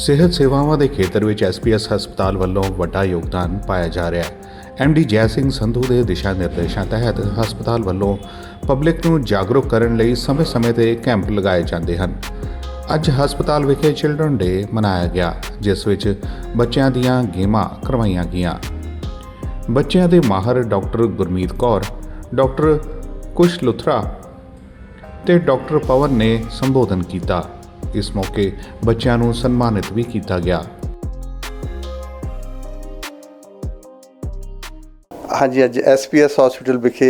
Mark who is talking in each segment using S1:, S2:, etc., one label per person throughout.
S1: ਸਿਹਤ ਸੇਵਾਵਾਂ ਦੇ ਖੇਤਰ ਵਿੱਚ ਐਸਪੀਐਸ ਹਸਪਤਾਲ ਵੱਲੋਂ ਵੱਡਾ ਯੋਗਦਾਨ ਪਾਇਆ ਜਾ ਰਿਹਾ ਹੈ। ਐਮਡੀ ਜੈ ਸਿੰਘ ਸੰਧੂ ਦੇ ਦਿਸ਼ਾ ਨਿਰਦੇਸ਼ਾਂ ਤਹਿਤ ਹਸਪਤਾਲ ਵੱਲੋਂ ਪਬਲਿਕ ਨੂੰ ਜਾਗਰੂਕ ਕਰਨ ਲਈ ਸਮੇਂ-ਸਮੇਂ ਤੇ ਕੈਂਪ ਲਗਾਏ ਜਾਂਦੇ ਹਨ। ਅੱਜ ਹਸਪਤਾਲ ਵਿਖੇ ਚਿਲਡਰਨ ਡੇ ਮਨਾਇਆ ਗਿਆ, ਜਿਸ ਵਿੱਚ ਬੱਚਿਆਂ ਦੀਆਂ ਗੇਮਾਂ ਕਰਵਾਈਆਂ ਗਈਆਂ। ਬੱਚਿਆਂ ਦੇ ਮਾਹਰ ਡਾਕਟਰ ਗੁਰਮੀਤ ਕੌਰ, ਡਾਕਟਰ ਕੁਸ਼ ਲੁਥਰਾ ਤੇ ਡਾਕਟਰ ਪਵਨ ਨੇ ਸੰਬੋਧਨ ਕੀਤਾ। ਇਸ ਮੌਕੇ ਬੱਚਿਆਂ ਨੂੰ ਸਨਮਾਨਿਤ ਵੀ ਕੀਤਾ ਗਿਆ।
S2: ਹਾਂਜੀ ਅੱਜ ਐਸਪੀਐਸ ਹਸਪੀਟਲ ਵਿਖੇ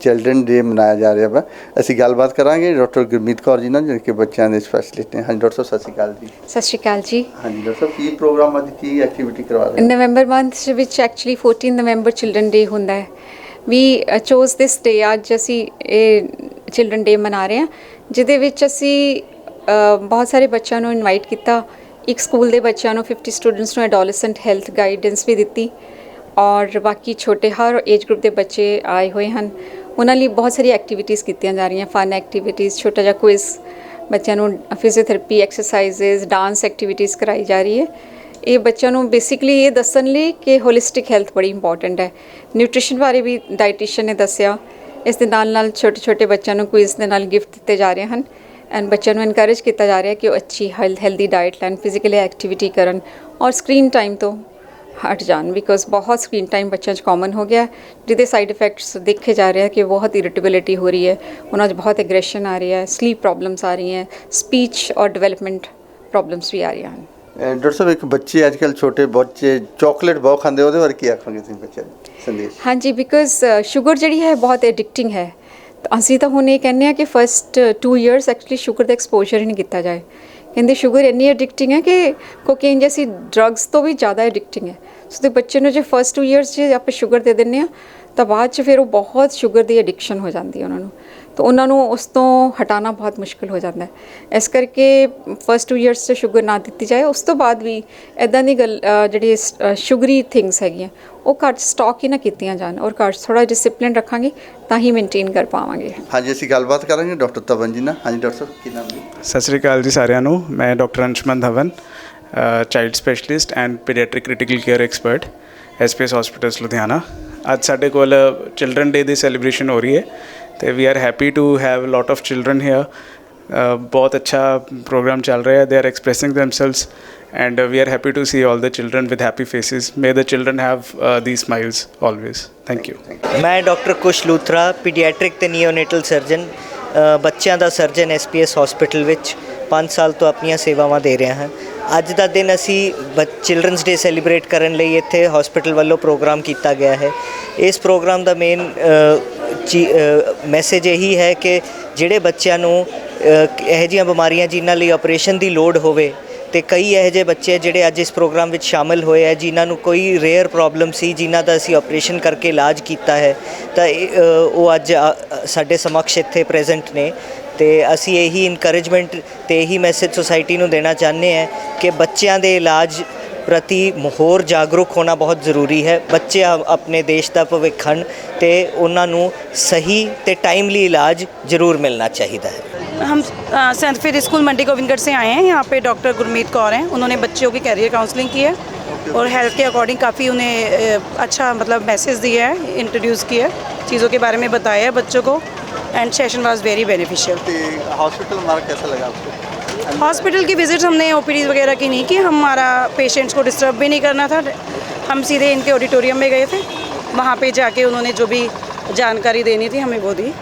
S2: ਚਿਲਡਰਨ ਡੇ ਮਨਾਇਆ ਜਾ ਰਿਹਾ ਵਾ। ਅਸੀਂ ਗੱਲਬਾਤ ਕਰਾਂਗੇ ਡਾਕਟਰ ਗੁਰਮੀਤ ਕੌਰ ਜੀ ਨਾਲ ਜਿਹੜੇ ਕਿ ਬੱਚਿਆਂ ਦੇ ਸਪੈਸ਼ਲਿਸਟ ਨੇ। ਹਾਂਜੀ ਡਾਕਟਰ ਸਾਹਿਬ ਸਤਿ ਸ਼੍ਰੀ ਅਕਾਲ ਜੀ।
S3: ਸਤਿ ਸ਼੍ਰੀ ਅਕਾਲ ਜੀ।
S2: ਹਾਂਜੀ ਡਾਕਟਰ ਸਾਹਿਬ ਕੀ ਪ੍ਰੋਗਰਾਮ ਅੱਜ ਕੀ ਐਕਟੀਵਿਟੀ ਕਰਵਾ ਰਹੇ
S3: ਨਵੰਬਰ ਮੰਥ ਵਿੱਚ ਐਕਚੁਅਲੀ 14 ਨਵੰਬਰ ਚਿਲਡਰਨ ਡੇ ਹੁੰਦਾ ਹੈ। ਵੀ ਚੋਜ਼ ਦਿਸ ਡੇ ਅੱਜ ਅਸੀਂ ਇਹ ਚਿਲਡਰਨ ਡੇ ਮਨਾ ਰਹੇ ਹਾਂ ਜਿਹਦੇ ਵਿੱਚ ਅਸੀਂ ਬਹੁਤ ਸਾਰੇ ਬੱਚਿਆਂ ਨੂੰ ਇਨਵਾਈਟ ਕੀਤਾ। ਇੱਕ ਸਕੂਲ ਦੇ ਬੱਚਿਆਂ ਨੂੰ 50 ਸਟੂਡੈਂਟਸ ਨੂੰ ਐਡੋਲੈਸੈਂਟ ਹੈਲਥ ਗਾਈਡੈਂਸ ਵੀ ਦਿੱਤੀ ਔਰ ਬਾਕੀ ਛੋਟੇ ਹਰ ਏਜ ਗਰੁੱਪ ਦੇ ਬੱਚੇ ਆਏ ਹੋਏ ਹਨ। ਉਹਨਾਂ ਲਈ ਬਹੁਤ ਸਾਰੀ ਐਕਟੀਵਿਟੀਜ਼ ਕੀਤੀਆਂ ਜਾ ਰਹੀਆਂ ਫਨ ਐਕਟੀਵਿਟੀਜ਼ ਛੋਟਾ ਜਿਹਾ ਕੁਇਜ਼ ਬੱਚਿਆਂ ਨੂੰ ਫਿਜ਼ੀਓਥੈਰੇਪੀ ਐਕਸਰਸਾਈਜ਼ਸ ਡਾਂਸ ਐਕਟੀਵਿਟੀਜ਼ ਕਰਾਈ ਜਾ ਰਹੀ ਹੈ। ਇਹ ਬੱਚਿਆਂ ਨੂੰ ਬੇਸਿਕਲੀ ਇਹ ਦੱਸਣ ਲਈ ਕਿ ਹੋਲਿਸਟਿਕ ਹੈਲਥ ਬੜੀ ਇੰਪੋਰਟੈਂਟ ਹੈ। ਨਿਊਟ੍ਰੀਸ਼ਨ ਬਾਰੇ ਵੀ ਡਾਈਟੀਸ਼ੀਅਨ ਨੇ ਦੱਸਿਆ। ਇਸ ਦੇ ਨਾਲ ਨਾਲ ਛੋਟੇ ਛੋਟੇ ਬੱਚਿਆਂ ਨੂੰ ਕੁਇਜ਼ ਦੇ ਨਾਲ ਗਿਫਟ ਦਿੱਤੇ ਜਾ ਰਹੇ ਹਨ। ਐਂਡ ਬੱਚਿਆਂ ਨੂੰ ਇਨਕਰੇਜ ਕੀਤਾ ਜਾ ਰਿਹਾ ਕਿ ਉਹ ਅੱਛੀ ਹੈਲਦੀ ਡਾਈਟ ਲੈਣ ਫਿਜ਼ੀਕਲੀ ਐਕਟੀਵਿਟੀ ਕਰਨ ਔਰ ਸਕਰੀਨ ਟਾਈਮ ਤੋਂ ਹਟ ਜਾਣ ਬਿਕੋਜ਼ ਬਹੁਤ ਸਕਰੀਨ ਟਾਈਮ ਬੱਚਿਆਂ 'ਚ ਕਾਮਨ ਹੋ ਗਿਆ ਜਿਹਦੇ ਸਾਈਡ ਇਫੈਕਟਸ ਦੇਖੇ ਜਾ ਰਹੇ ਹੈ ਕਿ ਬਹੁਤ ਇਰੀਟੇਬਿਲਿਟੀ ਹੋ ਰਹੀ ਹੈ ਉਹਨਾਂ 'ਚ ਬਹੁਤ ਐਗਰੈਸ਼ਨ ਆ ਰਹੀ ਹੈ ਸਲੀਪ ਪ੍ਰੋਬਲਮਸ ਆ ਰਹੀਆਂ ਸਪੀਚ ਔਰ ਡਿਵੈਲਪਮੈਂਟ ਪ੍ਰੋਬਲਮਸ ਵੀ ਆ ਰਹੀਆਂ ਹਨ
S2: ਡਾਕਟਰ ਸਾਹਿਬ ਇੱਕ ਬੱਚੇ ਅੱਜ ਕੱਲ ਛੋਟੇ ਬੱਚੇ ਚਾਕਲੇਟ ਬਹੁਤ ਖਾਂਦੇ ਉਹਦੇ ਬਾਰੇ ਕੀ ਆਖੋਗੇ ਤੁਸੀਂ ਬੱਚਿਆਂ ਨੂੰ ਸੰਦੇਸ਼
S3: ਹਾਂਜੀ ਬਿਕਾਜ਼ ਸ਼ੂਗਰ ਜਿਹੜੀ ਹੈ ਬਹੁਤ ਐਡਿਕਟਿੰਗ ਹੈ ਅਸੀਂ ਤਾਂ ਹੁਣ ਇਹ ਕਹਿੰਦੇ ਆ ਕਿ ਫਸਟ 2 ਇਅਰਸ ਐਕਚੁਅਲੀ ਸ਼ੂਗਰ ਦਾ ਐਕਸਪੋਜ਼ਰ ਹੀ ਨਹੀਂ ਕੀਤਾ ਜਾਏ। ਕਹਿੰਦੇ ਸ਼ੂਗਰ ਇੰਨੀ ਐਡਿਕਟਿੰਗ ਹੈ ਕਿ ਕੋਕੇਨ ਜੈਸੀ ਡਰੱਗਸ ਤੋਂ ਵੀ ਜ਼ਿਆਦਾ ਐਡਿਕਟਿੰਗ ਹੈ। ਸੋ ਤੇ ਬੱਚੇ ਨੂੰ ਜੇ ਫਸਟ 2 ਇਅਰਸ ਜੇ ਆਪਾਂ ਸ਼ੂਗਰ ਦੇ ਦਿੰਨੇ ਆ ਤਾਂ ਬਾਅਦ ਚ ਫਿਰ ਉਹ ਬਹੁਤ ਸ਼ੂਗਰ ਦੀ ਐਡਿਕਸ਼ਨ ਹੋ ਜਾਂਦੀ ਹੈ ਉਹਨਾਂ ਨੂੰ। ਤਾਂ ਉਹਨਾਂ ਨੂੰ ਉਸ ਤੋਂ ਹਟਾਉਣਾ ਬਹੁਤ ਮੁਸ਼ਕਿਲ ਹੋ ਜਾਂਦਾ ਹੈ। ਇਸ ਕਰਕੇ ਫਸਟ 2 ਇਅਰਸ 'ਚ ਸ਼ੂਗਰ ਨਾ ਦਿੱਤੀ ਜਾਏ ਉਸ ਤੋਂ ਬਾਅਦ ਵੀ ਐਦਾਂ ਦੀ ਗੱਲ ਜਿਹੜੀ ਸ਼ੂਗਰੀ ਥਿੰਗਸ ਹੈਗੀਆਂ ਉਹ ਘਰ 'ਚ ਸਟਾਕ ਹੀ ਨਾ ਕੀਤੀਆਂ ਜਾਣ ਔਰ ਘਰ 'ਚ ਥੋੜਾ ਡਿਸਪਲਿਨ ਰੱਖਾਂਗੇ ਤਾਂ ਹੀ ਮੇਨਟੇਨ ਕਰ ਪਾਵਾਂਗੇ।
S2: ਹਾਂਜੀ ਅਸੀਂ ਗੱਲਬਾਤ ਕਰਾਂਗੇ ਡਾਕਟਰ ਤਵਨ ਜੀ ਨਾਲ। ਹਾਂਜੀ ਡਾਕਟਰ ਸਾਹਿਬ ਕੀ ਨਾਮ ਜੀ?
S4: ਸਤਿ ਸ਼੍ਰੀ ਅਕਾਲ ਜੀ ਸਾਰਿਆਂ ਨੂੰ। ਮੈਂ doctor Anshuman Dhawan child specialist and paediatric critical care expert SPS hospitals Ludhiana. ਅੱਜ ਸਾਡੇ ਕੋਲ ਚਿਲਡਰਨ ਡੇ ਦੀ ਸੈਲੀਬ੍ਰੇਸ਼ਨ ਹੋ ਰਹੀ ਹੈ। ਤੇ we are happy to have lot of children here ਬਹੁਤ ਅੱਛਾ ਪ੍ਰੋਗਰਾਮ ਚੱਲ ਰਿਹਾ ਹੈ। They are expressing themselves and we are happy to see see all the with happy faces may may the have the smiles these thank you
S5: ਮੈਂ doctor Kush Luthra paediatric ਤੇ ਨੀਓਨੇਟਲ surgeon ਬੱਚਿਆਂ ਦਾ surgeon SPS hospital ਵਿੱਚ 5 ਸਾਲ ਤੋਂ ਆਪਣੀਆਂ ਸੇਵਾਵਾਂ ਦੇ ਰਿਹਾ ਹਾਂ। ਅੱਜ ਦਾ ਦਿਨ ਅਸੀਂ ਚਿਲਡਰਨਸ ਡੇ ਸੈਲੀਬ੍ਰੇਟ ਕਰਨ ਲਈ ਇੱਥੇ ਹਸਪੀਟਲ ਵੱਲੋਂ ਪ੍ਰੋਗਰਾਮ ਕੀਤਾ ਗਿਆ ਹੈ। ਇਸ ਪ੍ਰੋਗਰਾਮ ਦਾ ਮੇਨ ਮੈਸੇਜ ਇਹੀ ਹੈ ਕਿ ਜਿਹੜੇ ਬੱਚਿਆਂ ਨੂੰ ਇਹੋ ਜਿਹੀਆਂ ਬਿਮਾਰੀਆਂ ਜਿਨ੍ਹਾਂ ਲਈ ਆਪਰੇਸ਼ਨ ਦੀ ਲੋੜ ਹੋਵੇ ਤੇ ਕਈ ਇਹੋ ਜਿਹੇ ਬੱਚੇ ਜਿਹੜੇ ਅੱਜ ਇਸ ਪ੍ਰੋਗਰਾਮ ਵਿੱਚ ਸ਼ਾਮਿਲ ਹੋਏ ਹੈ ਜਿਨ੍ਹਾਂ ਨੂੰ ਕੋਈ ਰੇਅਰ ਪ੍ਰੋਬਲਮ ਸੀ ਜਿਨ੍ਹਾਂ ਦਾ ਅਸੀਂ ਆਪਰੇਸ਼ਨ ਕਰਕੇ ਇਲਾਜ ਕੀਤਾ ਹੈ। ਤਾਂ ਇਹ, ਉਹ ਅੱਜ ਅ, ਸਾਡੇ ਸਮਕਸ਼ ਇੱਥੇ ਪ੍ਰੈਜ਼ੈਂਟ ਨੇ। ਤੇ ਅਸੀਂ ਇਹੀ ਇਨਕਰੇਜਮੈਂਟ ਤੇ ਇਹੀ ਮੈਸੇਜ ਸੁਸਾਇਟੀ ਨੂੰ ਦੇਣਾ ਚਾਹੁੰਦੇ ਹਾਂ ਕਿ ਬੱਚਿਆਂ ਦੇ ਇਲਾਜ ਪ੍ਰਤੀ ਹੋਰ ਜਾਗਰੂਕ ਹੋਣਾ ਬਹੁਤ ਜ਼ਰੂਰੀ ਹੈ। ਬੱਚੇ ਆ- ਆਪਣੇ ਦੇਸ਼ ਦਾ ਭਵਿੱਖ ਹਨ ਤੇ ਉਹਨਾਂ ਨੂੰ ਸਹੀ ਤੇ ਟਾਈਮਲੀ ਇਲਾਜ ਜ਼ਰੂਰ ਮਿਲਣਾ ਚਾਹੀਦਾ ਹੈ।
S6: हम सेंट फेर स्कूल मंडी गोविंदगढ़ से आए हैं। यहाँ पे डॉक्टर गुरमीत कौर हैं। उन्होंने बच्चों की कैरियर काउंसलिंग की है और हेल्थ के अकॉर्डिंग काफ़ी उन्हें अच्छा मतलब मैसेज दिया है इंट्रोड्यूस किया है चीज़ों के बारे में बताया है बच्चों को। And session was very beneficial
S2: hospital हमारा कैसा लगा आपको?
S6: हॉस्पिटल की विज़िट हमने ओपीडी वगैरह की नहीं की। हमारा पेशेंट्स को डिस्टर्ब भी नहीं करना था। हम सीधे इनके ऑडिटोरियम में गए थे। वहाँ पे जाके उन्होंने जो भी जानकारी देनी थी हमें वो दी।